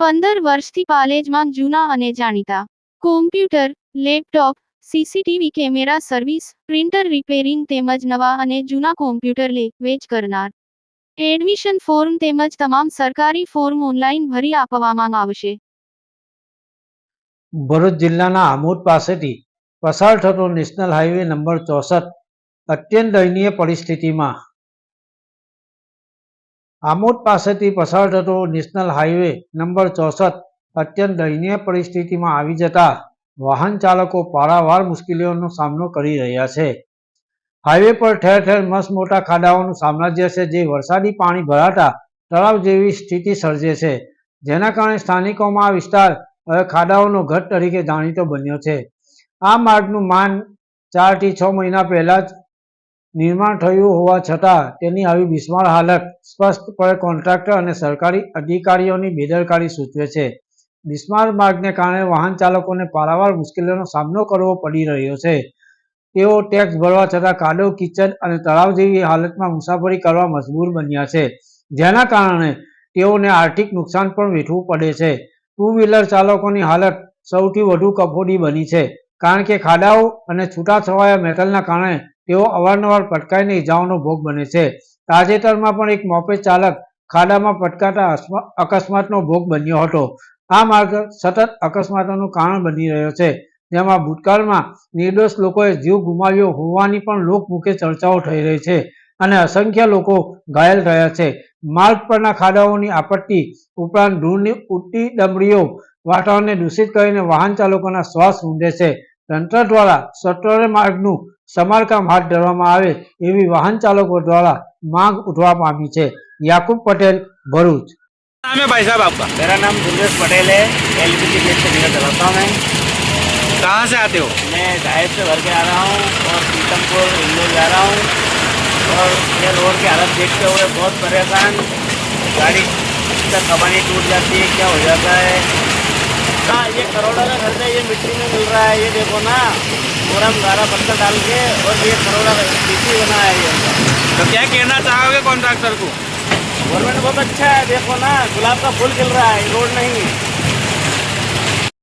પંદર વર્ષથી પાલેજમાં જૂના અને જાણીતા. Computer laptop CCTV camera service printer repairing તેમજ નવા અને જૂના કોમ્પ્યુટર લે, વેચ કરનાર. એડમિશન ફોર્મ તેમજ તમામ સરકારી ફોર્મ ઓનલાઈન ભરી આપવામાં આવશે. ભરૂચ જિલ્લાના આમોદ પાસેથી પસાર થતો નેશનલ હાઈવે નંબર ચોસઠ, અત્યંત દયનીય પરિસ્થિતિમાં આમોદ પાસેથી પસાર થતો નેશનલ હાઈવે નંબર ચોસઠ અત્યંત દયનીય પરિસ્થિતિમાં આવી જતા વાહન ચાલકો પારાવાર મુશ્કેલીઓનો સામનો કરી રહ્યા છે. હાઈવે પર ઠેર ઠેર મસ્ત મોટા ખાડાઓનું સામ્રાજ્ય છે જે વરસાદી પાણી ભરાતા તળાવ જેવી સ્થિતિ સર્જે છે. જેના કારણે સ્થાનિકોમાં આ વિસ્તાર ખાડાઓનો ઘટ તરીકે જાણીતો બન્યો છે. આ માર્ગનું માન ચારથી છ મહિના પહેલા જ નિર્માણ થયું હોવા છતાં તેની આવી બિસ્માર હાલત સ્પષ્ટપણે કોન્ટ્રાક્ટર અને સરકારી અધિકારીઓની બેદરકારી સૂચવે છે. બિસ્માર માર્ગને કારણે વાહન ચાલકોને પારાવાર મુશ્કેલીઓનો સામનો કરવો પડી રહ્યો છે. તેઓ ટેક્સ ભરવા છતાં કાદવ કિચડ અને તળાવ જેવી હાલતમાં મુસાફરી કરવા મજબૂર બન્યા છે. જેના કારણે તેઓને આર્થિક નુકસાન પણ વેઠવું પડે છે. ટુ વ્હીલર ચાલકોની હાલત સૌથી વધુ કફોડી બની છે. કારણ કે ખાડાઓ અને છૂટાછવાયા મેટલના કારણે તેઓ અવારનવાર પટકાઈને ઇજાઓનો ભોગ બને છે. તાજેતરમાં પણ એક મોપેજ ચાલક ખાડામાં પટકાતા અકસ્માતનો ભોગ બન્યો હતો. આ માર્ગ સતત અકસ્માતોનું કારણ બની રહ્યો છે, જેમાં ભૂતકાળમાં નિર્દોષ લોકોએ જીવ ગુમાવ્યો હોવાની પણ લોકમુખે ચર્ચાઓ થઈ રહી છે અને અસંખ્ય લોકો ઘાયલ થયા છે. માર્ગ પરના ખાડાઓની આપત્તિ ઉપરાંત ધૂળની ઉટ્ટી ડમરીઓ વાતાવરણને દૂષિત કરીને વાહન ચાલકોના શ્વાસ ઊંડે છે. તંત્ર દ્વારા સત્વરે માર્ગનું સમારકામ હાથ ધરવામાં આવે એવી વાહન ચાલકો દ્વારા માંગ ઉઠવા પામી છે યાકુબ પટેલ ભરૂચ नाम है भाई साहब आपका मेरा नाम दुर्गेश पटेल है एलपीजी गैस से निकल चलाता हूँ मैं कहाँ से आते हो मैं डायट से भर के आ रहा हूँ और पीतमपुर इंदौर जा रहा हूँ और ये रोड की हालत देखते हुए बहुत परेशान गाड़ी का कबानी टूट जाती है क्या हो जाता है हाँ ये करोड़ा का खर्चा ये मिट्टी में मिल रहा है ये देखो ना पूरा गारा पत्थर डाल के और ये करोड़ा का मिट्टी बना है ये तो क्या कहना चाहोगे कॉन्ट्रैक्टर को? गवर्नमेंट बहुत अच्छा है देखो ना गुलाब का फूल खिल रहा है रोड नहीं है।